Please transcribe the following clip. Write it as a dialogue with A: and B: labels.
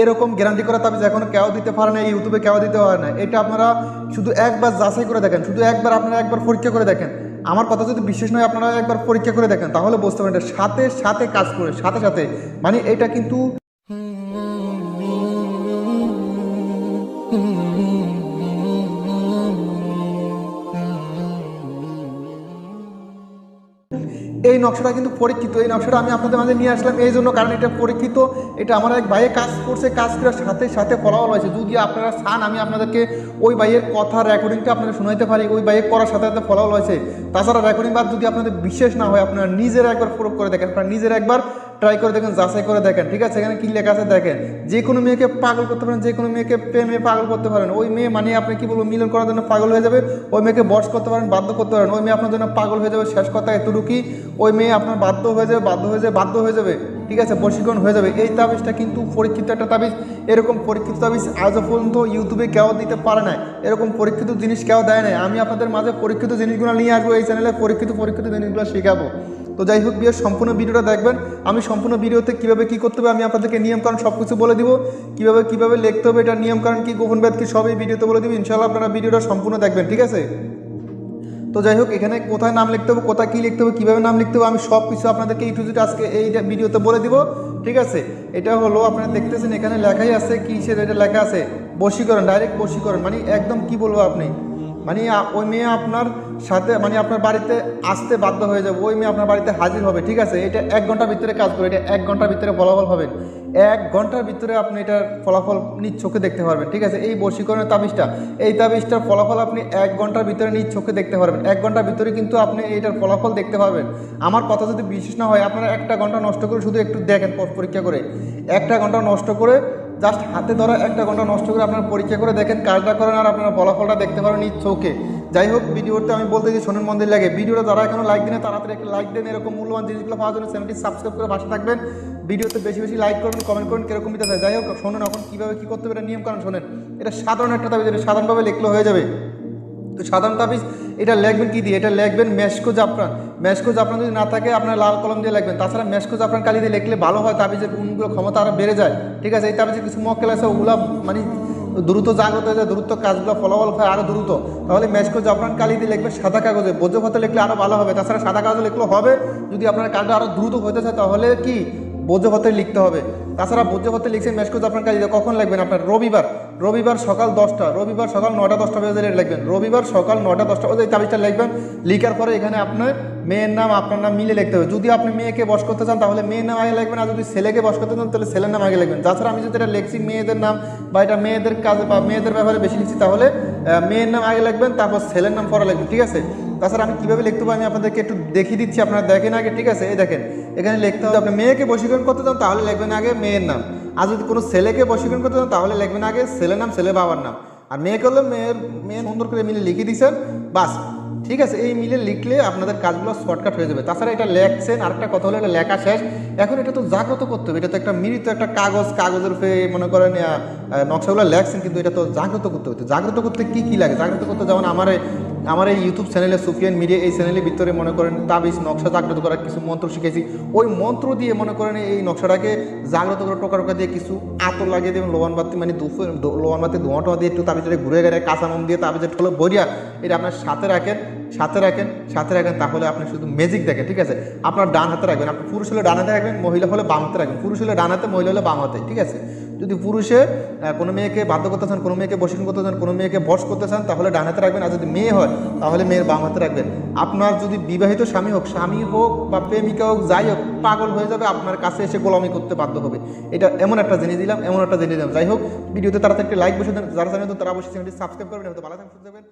A: এরকম গ্যারান্টি করা তাবিজ এখন কেউ দিতে পারে না ইউটিউবে কেউ দিতে পারে না। এটা আপনারা শুধু একবার যাচাই করে দেখেন, শুধু একবার আপনারা একবার পরীক্ষা করে দেখেন। আমার কথা যদি বিশ্বাস নয়, আপনারা একবার পরীক্ষা করে দেখেন, তাহলে বুঝতে পারেন এটা সাথে সাথে কাজ করে, সাথে সাথে। মানে এটা কিন্তু এই নকশাটা কিন্তু পরীক্ষিত, এই নকশাটা আমি আপনাদের মাঝে নিয়ে আসলাম, এই জন্য কারণ এটা পরীক্ষিত, এটা আমার এক ভাইয়ে কাজ করছে, কাজ করার সাথে সাথে ফলাফল হয়েছে যদি আপনারা চান, আমি আপনাদেরকে ওই ভাইয়ের কথা রেকর্ডিংটা আপনারা শোনাইতে পারি, ওই ভাইয়ের করার সাথে সাথে ফলাফল হয়েছে তাছাড়া রেকর্ডিং বাদ যদি আপনাদের বিশেষ না হয়, আপনারা নিজেরা একবার প্রয়োগ করে দেখেন, আপনারা নিজেরা একবার ট্রাই করে দেখেন, যাচাই করে দেখেন, ঠিক আছে? এখানে কি লেখা আছে দেখেন, যে কোনো মেয়েকে পাগল করতে পারেন, যে কোনো মেয়েকে প্রেমে পাগল করতে পারেন। ওই মেয়ে মানে আপনি কি বলব, মিলন করার জন্য পাগল হয়ে যাবে, ওই মেয়েকে বস করতে পারেন, বাধ্য করতে পারেন, ওই মেয়ে আপনার জন্য পাগল হয়ে যাবে, শেষ কথা এতটুকুই, ওই মেয়ে আপনার বাধ্য হয়ে যাবে, বাধ্য হয়ে যাবে, বাধ্য হয়ে যাবে। ঠিক আছে, বশীকরণ হয়ে যাবে। এই তাবিজটা কিন্তু পরীক্ষিত একটা তাবিজ। এরকম পরীক্ষিত তাবিজ আজও পর্যন্ত ইউটিউবে কেউ দিতে পারে না এরকম পরীক্ষিত জিনিস কেউ দেয় না আমি আপনাদের মাঝে পরীক্ষিত জিনিসগুলো নিয়ে আসব, এই চ্যানেলে পরীক্ষিত পরীক্ষিত জিনিসগুলো শেখাবো। তো যাই হোক বিয়ের, সম্পূর্ণ ভিডিওটা দেখবেন। আমি সম্পূর্ণ ভিডিওতে কীভাবে কী করতে হবে আমি আপনাদেরকে নিয়মকানুন সব কিছু বলে দিব। কীভাবে কীভাবে লিখতে হবে, এটা নিয়মকানুন কী, গোপন ব্যাধ কী সব এই ভিডিওতে বলে দিব। ইনশাল্লাহ আপনারা ভিডিওটা সম্পূর্ণ দেখবেন, ঠিক আছে? তো যাই হোক, এখানে কোথায় নাম লিখতে হবে, কোথায় কী লিখতে হবে, কীভাবে নাম লিখতে হবে, আমি সব কিছু আপনাদেরকে এই আজকে এই ভিডিওতে বলে দিব, ঠিক আছে? এটা হলো আপনারা দেখতেছেন এখানে লেখাই আছে কী সে এটা লেখা আছে? বশীকরণ ডাইরেক্ট বশীকরণ মানে একদম কি বলব আপনি? মানে ওই মেয়ে আপনার সাথে মানে আপনার বাড়িতে আসতে বাধ্য হয়ে যাবে, ওই মেয়ে আপনার বাড়িতে হাজির হবে, ঠিক আছে? এটা এক ঘণ্টার ভিতরে কাজ করে, এটা এক ঘণ্টার ভিতরে ফলাফল হবেন এক ঘণ্টার ভিতরে আপনি এটার ফলাফল নিজ চোখে দেখতে পারবেন, ঠিক আছে? এই বশীকরণের তাবিজটা, এই তাবিজটার ফলাফল আপনি এক ঘণ্টার ভিতরে নিজ চোখে দেখতে পারবেন। এক ঘণ্টার ভিতরে কিন্তু আপনি এইটার ফলাফল দেখতে পারবেন। আমার কথা যদি বিশেষ না হয়, আপনারা একটা ঘণ্টা নষ্ট করে শুধু একটু দেখেন পরীক্ষা করে। একটা ঘণ্টা নষ্ট করে জাস্ট হাতে ধরা একটা ঘণ্টা নষ্ট করে আপনারা পরীক্ষা করে দেখেন কাজটা করেন আর আপনারা ফলাফলটা দেখতে পারেন নিজ চোখে যাই হোক, ভিডিওতে আমি বলতে যে শোনেন মন্দির লাগে। ভিডিওটা যারা এখনও লাইক দিনে তাড়াতাড়ি একটা লাইক দেন। এরকম মূল্যবান জিনিসগুলো পাওয়ার জন্য চ্যানেলটি সাবস্ক্রাইব করে পাশে থাকবেন। ভিডিওতে বেশি বেশি লাইক করবেন কমেন্ট করুন কীরকম দিতে যাই হোক, শোনেন এখন কীভাবে কী করতে হবে এটা নিয়ম কারণ শোনেন। এটা সাধারণ একটা দাবি, যেটা সাধারণভাবে লিখলে হয়ে যাবে। তো সাধারণ তাবিজ এটা লিখবেন কী দিয়ে? এটা লিখবেন মেশকো জাফরান। মেশকো জাফরান যদি না থাকে, আপনার লাল কলম দিয়ে লিখবেন। তাছাড়া মেশকো জাফরান কালি দিয়ে লিখলে ভালো হয়, তাবিজের গুণগুলো ক্ষমতা আরও বেড়ে যায়। ঠিক আছে? এই তাবিজের কিছু মক্কেল আছে, ওগুলো মানে দ্রুত জাগ্রত হয়ে যায়, দ্রুত কাজগুলো ফলাফল হয় আরও দ্রুত। তাহলে মেশকো জাফরান কালি দিয়ে লিখবেন সাদা কাগজে। বজ্রপথে লিখলে আরও ভালো হবে। তাছাড়া সাদা কাগজে লিখলেও হবে, যদি আপনার কাজটা আরও দ্রুত হতে চায়, তাহলে কি? বজ্রপথে লিখতে হবে। তাছাড়া বজ্রপথে লিখছেন মেশকো আপনার কাজে কখন লিখবেন আপনার? রবিবার। রবিবার সকাল দশটা, রবিবার সকাল নটা দশটা বাজে লিখবেন। রবিবার সকাল নটা দশটা এই তাবিজটা লিখবেন। লিখার পরে এখানে আপনার মেয়ের নাম, আপনার নাম মিলে লিখতে হবে। যদি আপনি মেয়েকে বস করতে চান, তাহলে মেয়ের নাম আগে লিখবেন। আর যদি ছেলেকে বস করতে চান, তাহলে ছেলের নাম আগে লিখবেন। তাছাড়া আমি যদি এটা লিখছি মেয়েদের নাম বা এটা মেয়েদের কাজে বা মেয়েদের ব্যাপারে বেশি লিখছি, তাহলে মেয়ের নাম আগে লিখবেন, তারপর ছেলের নাম পরে লিখবেন, ঠিক আছে? তাছাড়া আমি কীভাবে লিখতে পারি আমি আপনাদেরকে একটু দেখিয়ে দিচ্ছি, আপনারা দেখেন আগে, ঠিক আছে? এই দেখেন, এখানে লিখতে হবে, আপনি মেয়েকে বশীকরণ করতে চান, তাহলে লিখবেন আগে মেয়ের নাম। আর যদি কোনো ছেলেকে বশীকরণ করতে চান তাহলে লিখবেন আগে ছেলের নাম ছেলে বাবার নাম। আর মেয়েকে হলে মেয়ের, মেয়ে সুন্দর করে মিলে লিখে দিয়েছেন বাস। ঠিক আছে, এই মিলে লিখলে আপনাদের কাজগুলো শর্টকাট হয়ে যাবে। তাছাড়া এটা লেখছেন, আরেকটা কথা হলো এটা লেখা শেষ। এখন এটা তো জাগ্রত করতে হবে, এটা তো একটা মিলিত একটা কাগজ, কাগজের উপরে মনে করেন নকশাগুলো লেখছেন, কিন্তু এটা তো জাগ্রত করতে হবে। জাগ্রত করতে কি কি লাগে? জাগ্রত করতে যেমন আমার আমার এই ইউটিউব চ্যানেলে সুফিয়ান মিডিয়া এই চ্যানেলের ভিতরে মনে করেন তাবিজ, নকশা জাগ্রত করার কিছু মন্ত্র শিখেছি। ওই মন্ত্র দিয়ে মনে করেন এই নকশাটাকে জাগ্রত করে টোকা টোকা দিয়ে কিছু আতর লাগিয়ে দেবেন, লোহান বাতি মানে লোহান বাতি ধোঁয়া টোয়া দিয়ে একটু তাবিজটা ঘুরে গেলে কাঁচা মন দিয়ে তাবিজের ঠোলো বরিয়া এটা আপনার সাথে রাখেন। সাথে রাখেন সাথে রাখেন, তাহলে আপনি শুধু ম্যাজিক দেখেন, ঠিক আছে? আপনার ডান হাতে রাখবেন, আপনি পুরুষ হলে ডান হাতে রাখবেন, মহিলা হলে বাম হাতে রাখবেন, পুরুষ হলে ডান হাতে, মহিলা হলে বাম হাতে, ঠিক আছে? যদি পুরুষে কোনো মেয়েকে বাধ্য করতে চান, কোনো মেয়েকে বসীন করতে চান, কোনো মেয়েকে বস করতে চান, তাহলে ডান হাতে রাখবেন, আর যদি মেয়ে হয়, তাহলে মেয়ের বাম হাতে রাখবেন। আপনার যদি বিবাহিত স্বামী হোক স্বামী হোক বা প্রেমিকা হোক, যাই হোক, পাগল হয়ে যাবে, আপনার কাছে এসে গোলামি করতে বাধ্য হবে। এটা এমন একটা জিনিস দিলাম, এমন একটা জিনিস দিলাম। যাই হোক, ভিডিওতে তাড়াতাড়ি একটা লাইক বসে দেন, যারা জানেন তো তারা অবশ্যই সাবস্ক্রাইব করবেন হয়তো ভালো থাকবেন।